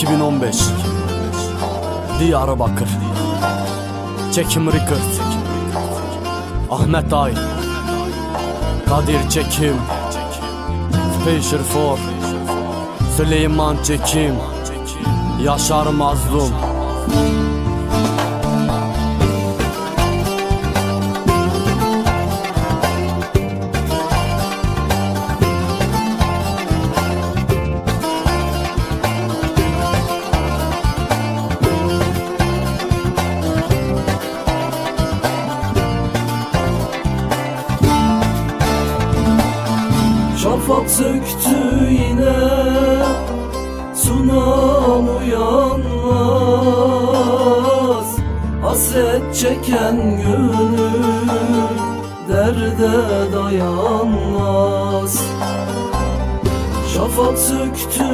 2015 Diyarbakır Çekim Record Ahmet Ay Kadir Çekim. Special for Süleyman Çekim. Yaşar Mazlum Şafak söktü yine Sunam uyanmaz. Hasret çeken gönül Derde dayanmaz. Şafak söktü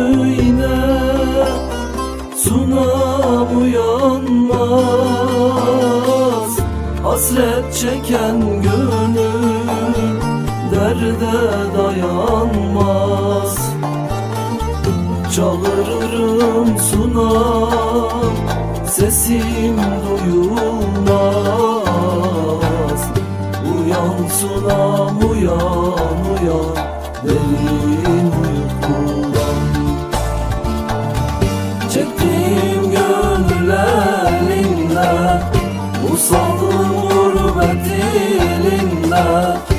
yine Sunam uyanmaz. Hasret çeken gönül derde dayanmaz. Çağırırım sunam sesim duyulmaz. Uyan sunam uyan uyan derin uykudan. Çektiğim gönül elinden Usandım gurbet ilinden Hiç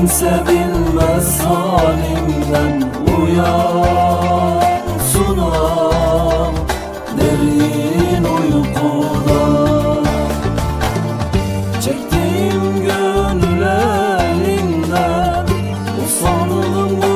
kimse bilmez halimden Uyan sunam derin uykudan. Çektiğim gönül elinden Usandım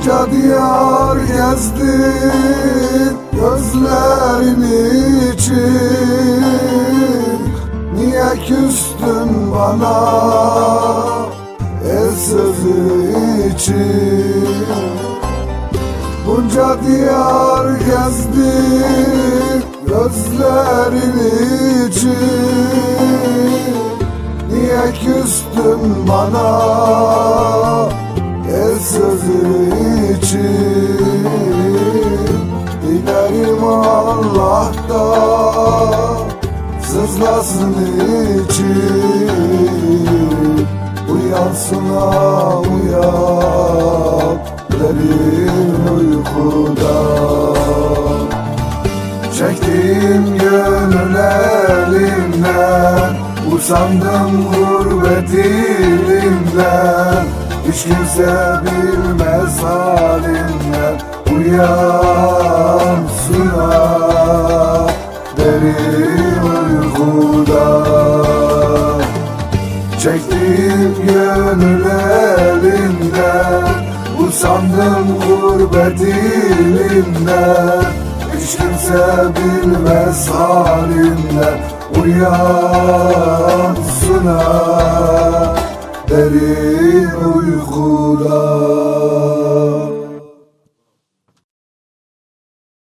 Bunca diyar gezdim gözlerin için. Niye küstün bana el sözü için? Bunca diyar gezdim gözlerin için. Niye küstün bana sözü Dilerim Allah'ta sızlasın için Uyansın ha uyan derin uykuda. Çektim gönül elimden Usandım gurbet ilimden Hiç kimse bilmez halimden Uyan suna derin uykuda. Çektim gönül elinden Usandım gurbet ilimden. Hiç kimse bilmez halimden Uyansın ha derin uykuda